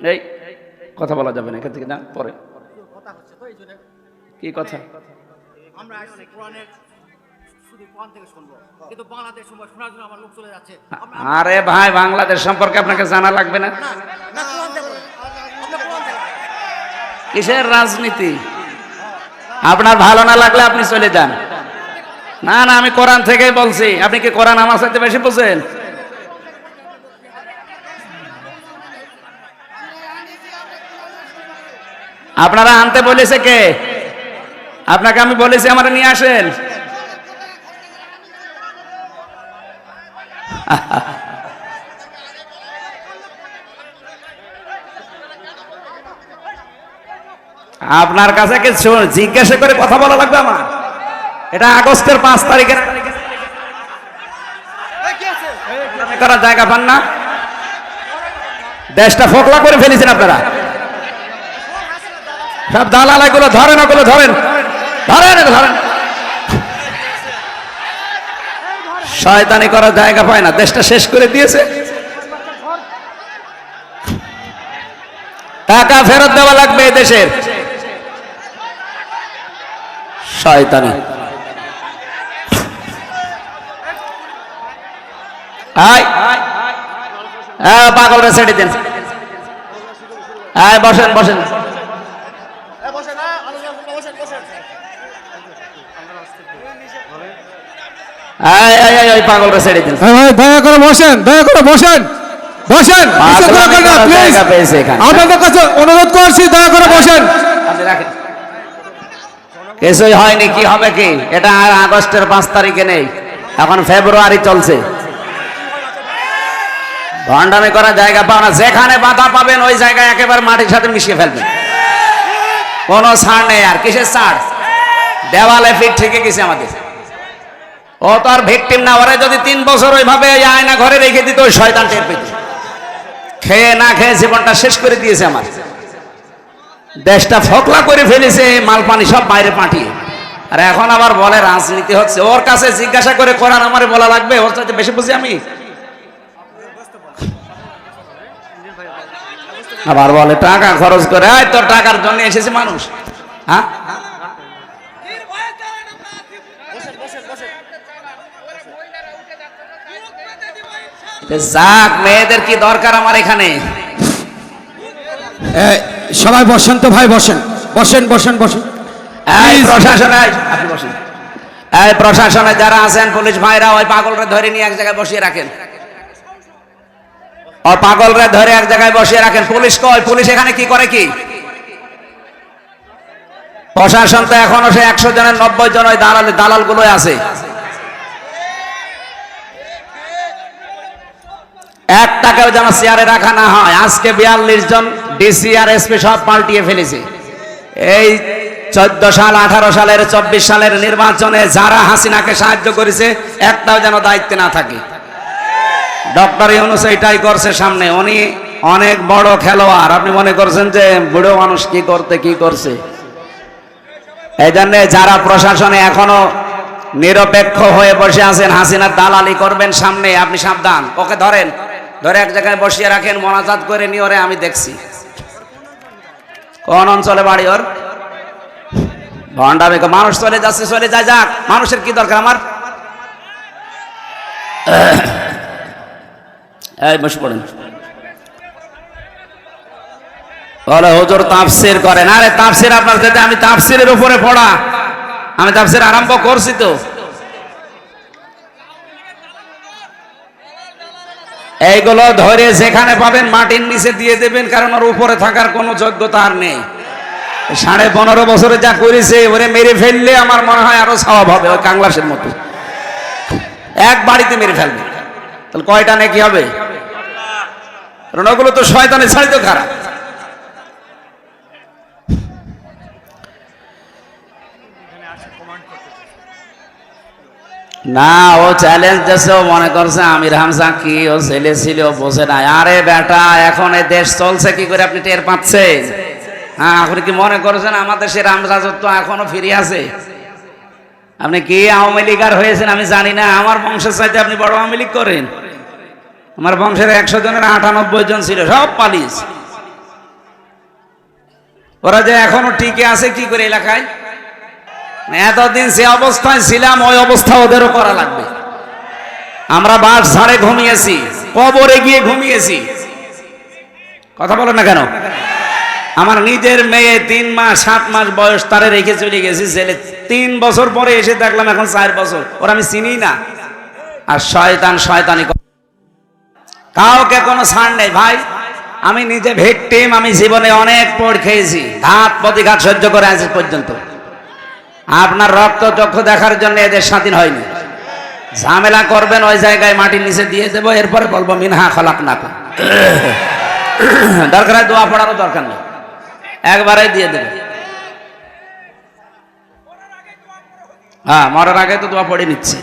এই কথা বলা যাবে না এখান থেকে না পরে। কি কথা? আরে ভাই বাংলাদেশ সম্পর্কে আপনাকে জানা লাগবে না? কিসের রাজনীতি? আপনার ভালো না লাগলে আপনি চলে যান। না না আমি কোরআন থেকেই বলছি। আপনি কি কোরআন আমার সাথে বেশি বোঝেন? আপনারা আনতে বলেছে কে? আপনাকে আমি বলেছি আমার নিয়ে আসেন। আপনার কাছে কিছু জিজ্ঞাসা করে কথা বলা লাগবে আমার? এটা আগস্টের পাঁচ তারিখের তারা জায়গা পান না? দেশটা ফোকলা করে ফেলেছেন আপনারা। সব দালাল এগুলো ধরেন, ওগুলো ধরেন। ধরেন ধরেন। শয়তানি করার জায়গা পায় না, দেশটা শেষ করে দিয়েছে। টাকা ফেরত দেওয়া লাগবে দেশের। শয়তানি। হ্যাঁ পাগলরা ছেড়ে দেন। আয়, বসেন বসেন। আয় আয় আয় ওই পাগলরা ছেড়ে দেন দয়া করে বসেন দয়া করে বসেন বসেন কিছু দরকার না করার জায়গা আপনাদের কাছে অনুরোধ করছি দয়া করে বসেন। কিছুই হয়নি কি হবে কি? এটা আর আগস্টের পাঁচ তারিখে নেই। এখন ফেব্রুয়ারি চলছে। ভণ্ডামি করার জায়গা পাও না। যেখানে বাধা পাবেন ওই জায়গায় একেবারে মাটির সাথে মিশিয়ে ফেলবেন। কোনো ছাড় নেই আর। কিসের ছাড়? দেওয়ালে ফিট থেকে গেছে আমাদের। ও তো আর ভিকটিম না, ওরে যদি তিন বছর ওইভাবে ওই আয়না ঘরে রেখে দিত, ওই শয়তান টের পেত। খেয়ে না খেয়ে জীবনটা শেষ করে দিয়েছে আমার। দেশটা ফকলা করে ফেলেছে মাল পানি সব বাইরে পাঠিয়ে। আর এখন আবার বলে, রাজনীতি হচ্ছে। ওর কাছে জিজ্ঞাসা করে করার আমারে বলা লাগবে, ওর সাথে বেশি বুঝি আমি? আবার বলে, টাকা খরচ করে তোর টাকার জন্য এসেছে মানুষ। হ্যাঁ তো যাক মেয়েদের কি দরকার আমার এখানে? সবাই বসেন তো ভাই বসেন। বসেন বসেন বসেন। এই প্রশাসনে আপনি বসেন। এই প্রশাসনে যারা আছেন পুলিশ ভাইরা ওই পাগলরে ধরে নিয়ে এক জায়গায় বসিয়ে রাখেন। ওই পাগলরে ধরে এক জায়গায় বসিয়ে রাখেন। পুলিশ কয় পুলিশ এখানে কি করে কি? প্রশাসন তো এখনও সে একশো জনের নব্বই জন ওই দালাল দালাল গুলোই আছে এক টাকাও যেন চেয়ারে রাখা না হয়। আজকে বিয়াল্লিশ জন ডিসি আর এসপি সব পাল্টিয়ে ফেলেছে। এই চোদ্দ সাল, আঠারো সালের, চব্বিশ সালের নির্বাচনে যারা হাসিনাকে সাহায্য করেছে, একটাও যেন দায়িত্বে না থাকে। ডক্টর ইউনুস এটাই করছে সামনে। উনি অনেক বড় খেলোয়াড়। আপনি মনে করছেন যে বুড়ো মানুষ কি করতে, কি করছে? এই জন্য যারা প্রশাসনে এখনও নিরপেক্ষ হয়ে বসে আছেন হাসিনার দালালি করবেন সামনে, আপনি সাবধান। ওকে ধরেন ধরে এক জায়গায় বসিয়ে রাখেন, মনাজাত করে নিয়ে ওরে আমি দেখছি। কোন অঞ্চলে বাড়ি ওর? ভণ্ডামে মানুষ চলে যাচ্ছে, চলে যায়, যাক। মানুষের কি দরকার আমার? বসে পড়েন। বলে, হুজুর তাফসির করেন। আরে, তাফসির আপনার সাথে আমি তাফসিরের উপরে পড়া, আমি তাফসির আরম্ভ করছি তো। এইগুলো ধরে যেখানে পাবেন মাটির নিচে দিয়ে দেবেন, কারণ ওর উপরে থাকার কোনো যোগ্যতা আর নেই। সাড়ে পনেরো বছরে যা করেছে, ওরে মেরে ফেললে আমার মনে হয় আরও স্বভাব হবে, ওই কাংলাসের মতো। এক বাড়িতে মেরে ফেলবে। তাহলে কয়টা নাকি হবে? কারণ ওগুলো তো শয়তানে ছাড়ি তো খারাপ। না, ও চ্যালেঞ্জ ও মনে করছে আমির হামজা কি, ও ছেলে ছিল, ও বোঝে না। আরে বেটা, এখন এই দেশ চলছে, কি করে আপনি টের পাচ্ছেন? হ্যাঁ আপনি কি মনে করছেন আমাদের সে রামরাজত্ব এখনও ফিরে আছে? আপনি কি আওয়ামী লীগার হয়েছেন আমি জানি না, আমার বংশের চাইতে আপনি বড় আওয়ামী লীগ করেন। আমার বংশের একশো জনের আটানব্বই জন ছিল, সব পালিয়েছে। ওরা যে এখনও টিকে আছে কি করে এলাকায়? এতদিন সে অবস্থায় ছিলাম, ওই অবস্থা ওদেরও করা লাগবে। আমরা বাস ঝাড়ে ঘুমিয়েছি, কবরে গিয়ে ঘুমিয়েছি। কথা বলো না কেন? আমার নিজের মেয়ে তিন মাস, সাত মাস বয়স, তারে রেখে চলে গেছি ছেলে তিন বছর পরে এসে দেখলাম এখন চার বছর। ওরা আমি চিনি না। আর শয়তান শয়তানি। কাউকে কোনো ছাড় নেই। ভাই, আমি নিজে ভিকটিম, আমি জীবনে অনেক পড় খেয়েছি। ঘাত প্রতিঘাত সহ্য করে আছি পর্যন্ত। আপনার রক্ত চক্ষু দেখার জন্য এদের স্বাধীন হয়নি। ঝামেলা করবেন ওই জায়গায় মাটির নিচে দিয়ে দেবো, এরপরে বলব, মিনহা খলাক না দরকার দোয়া পড়ারও দরকার নেই। একবারে দিয়ে দেবে। হ্যাঁ মরার আগে তো দোয়া পড়ে নিচ্ছে।